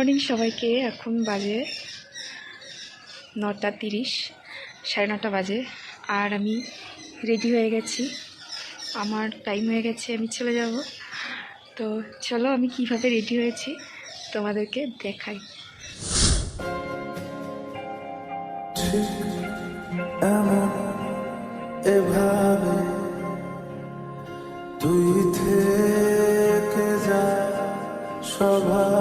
Morning সবাইকে, এখন বাজে নটা তিরিশ, সাড়ে নটা বাজে। আর আমি রেডি হয়ে গেছি। আমার টাইম হয়ে গেছে, আমি চলে যাব। তো চলো, আমি কীভাবে রেডি হয়েছি তোমাদেরকে দেখাই। তুই থেকে যা স্বভাবে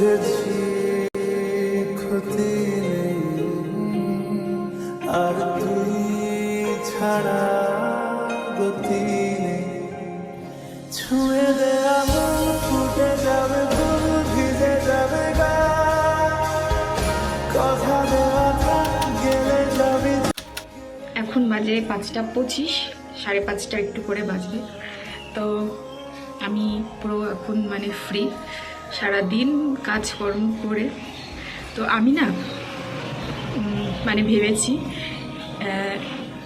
বুঝেছি ক্ষতি নেই আর তুই ছাড়া গতি নেই ছুঁয়ে দে আমার ফুটে যাবে ভিজে যাবে গা কথা দেওয়া গেলে যাবি এখন বাজে পাঁচটা পঁচিশ, সাড়ে পাঁচটা একটু করে বাজবে। তো আমি পুরো এখন মানে ফ্রি সারাদিন কাজকর্ম করে। তো আমি না মানে ভেবেছি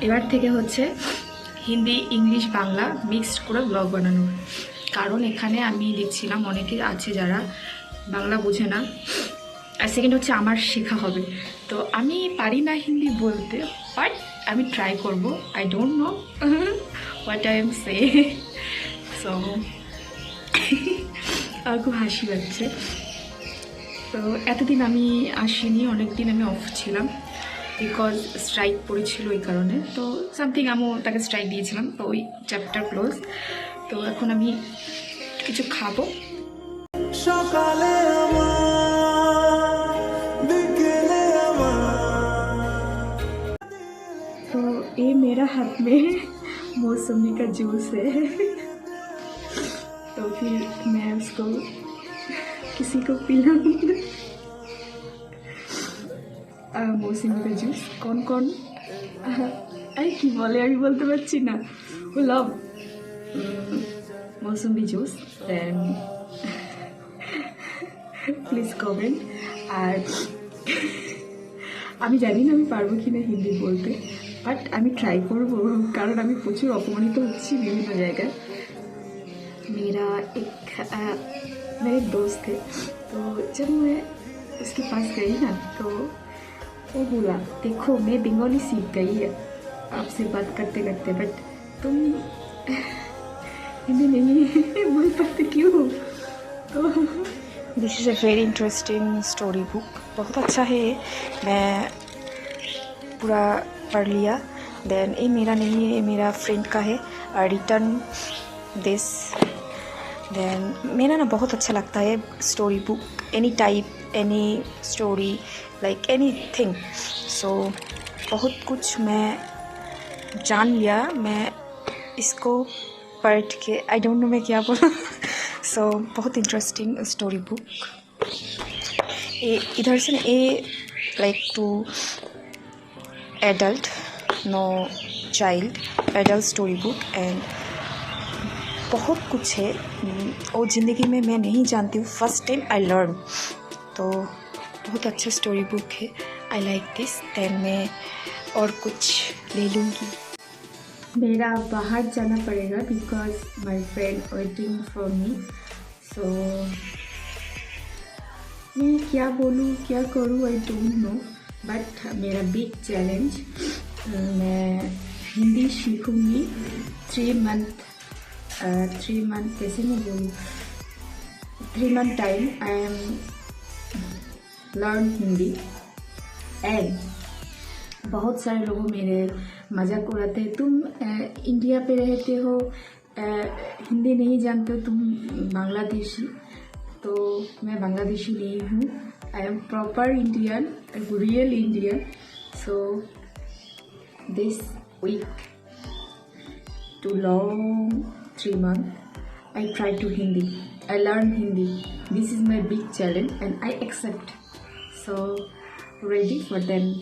এবার থেকে হচ্ছে হিন্দি, ইংলিশ, বাংলা মিক্সড করে ব্লগ বানানোর। কারণ এখানে আমি দেখছিলাম অনেকে আছে যারা বাংলা বোঝে না। আর সেকেন্ড হচ্ছে আমার শেখা হবে। তো আমি পারি না হিন্দি বলতে বাট আমি ট্রাই করব। I don't know what I am say so খুব হাসি লাগছে। তো এতদিন আমি আসিনি অনেক দিন আমি অফ ছিলাম বিকজ স্ট্রাইক পড়েছিল ওই কারণে। তো সামথিং আমিও তাকে স্ট্রাইক দিয়েছিলাম তো ওই চ্যাপ্টার ক্লোজ তো এখন আমি কিছু খাব। সকালে তো এ মেরা হাত মে মৌসুমি জুস तो फिर मैं उसको किसी को पिलाऊंगा আহ, মৌসুমি का জুস কোন কোন আহ, এই কি বলে আমি বলতে পারছি না ও লাভ মৌসুমি জুস দেন প্লিজ কমেন্ট আর আমি জানি না আমি পারবো কি না হিন্দি বলতে বাট আমি ট্রাই করব কারণ আমি প্রচুর অপমানিত হচ্ছি বিভিন্ন জায়গায় मेरा एक मेरे दोस्त थे। तो जब मैं उसके पास गई ना तो वो बोला, देखो, मैं बंगाली सीख गई है। आपसे बात करते करते बट तुम हिंदी नहीं बोल पाते क्यों? तो this is a very interesting story book बहुत अच्छा है। मैं पूरा पढ़ लिया। देन ये मेरा नहीं है, ये मेरा फ्रेंड का है। रिटर्न दिस देन मेरा ना बहुत अच्छा लगता है story book any type any story like anything so बहुत कुछ मैं जान लिया मैं इसको पढ़ के आई डोंट नो मैं क्या बोला। सो so, बहुत इंटरेस्टिंग स्टोरी बुक ये इधर से a like to adult no child adult story book and बहुत कुछ है। और ज़िंदगी में मैं नहीं जानती हूँ। फ़र्स्ट टाइम आई लर्न तो बहुत अच्छा स्टोरी बुक है। आई लाइक दिस देन मैं और कुछ ले लूँगी। मेरा बाहर जाना पड़ेगा because my friend waiting for me so मैं क्या बोलूँ, क्या करूँ आई डोंट नो बट मेरा बिग चैलेंज मैं Hindi सीखूँगी। Three month three month कैसे मैं बोलूँ three month time I am learn Hindi and बहुत सारे लोग मेरे मजाक उड़ाते हैं तुम अ, इंडिया पे रहते हो अ, हिंदी नहीं जानते हो तुम बांग्लादेशी तो मैं बांग्लादेशी नहीं हूँ I am proper Indian real Indian so this week to long three months. I try to hindi. I learn hindi. This is my big challenge and i accept. So ready for them